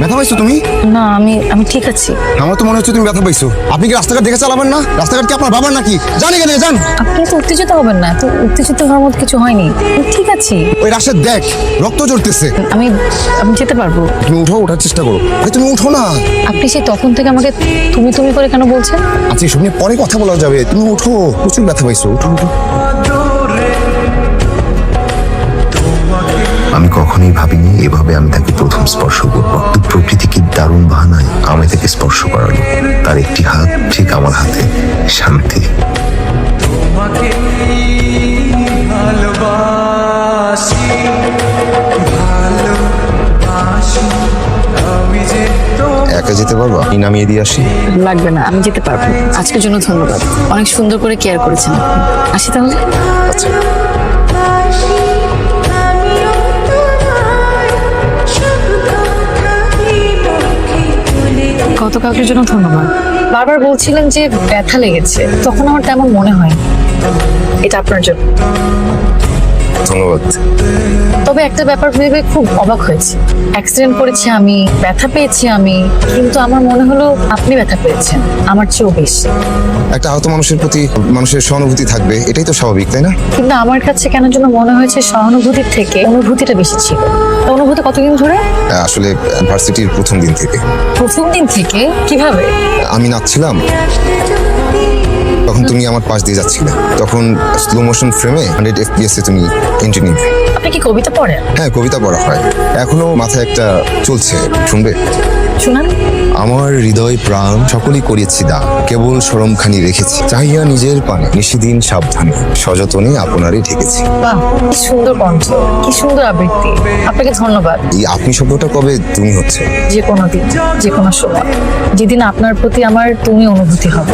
ব্যথা পাইছো তুমি? না আমি আমি ঠিক আছি। আমার তো মনে হচ্ছে তুমি ব্যথা পাইছো। আপনি কি রাস্তাঘাট দেখে চালাবেন না? রাস্তাঘাট কি আপনার বাবার নাকি? জানি কেন জান আপনি তো উত্তেজিত হবেন না তো উত্তেজিত হওয়ার মতো কিছু হয়নি। আমি ঠিক আছি। ওই রাস্তায় দেখ রক্ত ঝরতেছে আমি আমি যেতে পারব। তুমি উঠো ওঠার চেষ্টা করো। আরে তুমি উঠো না। আপনি সেই তখন থেকে আমাকে তুমি তুমি করে কেন বলছেন? আচ্ছা এসব নিয়ে পরে কথা বলা যাবে। তুমি উঠো প্রচুর ব্যথা পাইছো উঠো উঠো। কখনোই ভাবিনি এভাবে আমি তাকে প্রথম স্পর্শ করব। প্রকৃতি কি দারুণ বাহানায় আমায় তাকে স্পর্শ করালো। তার একটি হাত ঠিক আমার হাতে শান্তি। আমি একা যেতে পারবা? আমি নামিয়ে দিয়ে আসি। লাগবে না আমি যেতে পারব আজকের জন্য ধন্যবাদ। অনেক সুন্দর করে কেয়ার করেছেন আসি তাহলে? আচ্ছা। গত কাউকে জন্য ধন্যবাদ। বারবার বলছিলেন যে ব্যথা লেগেছে, তখন আমার তেমন মনে হয় এটা আপনার জন্য। ধন্যবাদ। তবে একটা ব্যাপার ভেবে খুব অবাক হয়েছে। অ্যাক্সিডেন্ট করেছি আমি ব্যথা পেয়েছি আমি কিন্তু আমার মনে হলো আপনি ব্যথা পেয়েছেন আমার চেয়েও বেশি। একটা আহত মানুষের প্রতি মানুষের সহানুভূতি থাকবে এটাই তো স্বাভাবিক তাই না? কিন্তু আমার কাছে কেন যেন মনে হয়েছে সহানুভূতির থেকে অনুভূতিটা বেশি ছিল। তা অনুভূতি কতদিন ধরে? আসলে ভার্সিটির প্রথম দিন থেকে। প্রথম দিন থেকে? কীভাবে? আমি নাচছিলাম। তখন তুমি আমার পাশ দিয়ে যাচ্ছিলে। তখন স্লো মোশন ফ্রেমে হান্ড্রেড এফপিএস এ তুমি এন্ট্রি নিবে আপনি কি কবিতা পড়েন? হ্যাঁ কবিতা পড়া হয়। এখনও মাথায় একটা চলছে শুনবে? শুনান। আমার হৃদয় প্রাণ সকলেই করিয়েছি দা। কেবল সরমখানি রেখেছি চাহিয়া নিজের পানে। নিশিদিন সাবধানে সযতনে আপনারই ঢেকেছি। বাহ কি সুন্দর কণ্ঠ কি সুন্দর আবৃত্তি। আপনাকে ধন্যবাদ। এই আপনি শব্দটা কবে তুমি হচ্ছে? যে কোনো দিন যে কোনো সময়। যেদিন আপনার প্রতি আমার তুমি অনুভূতি হবে।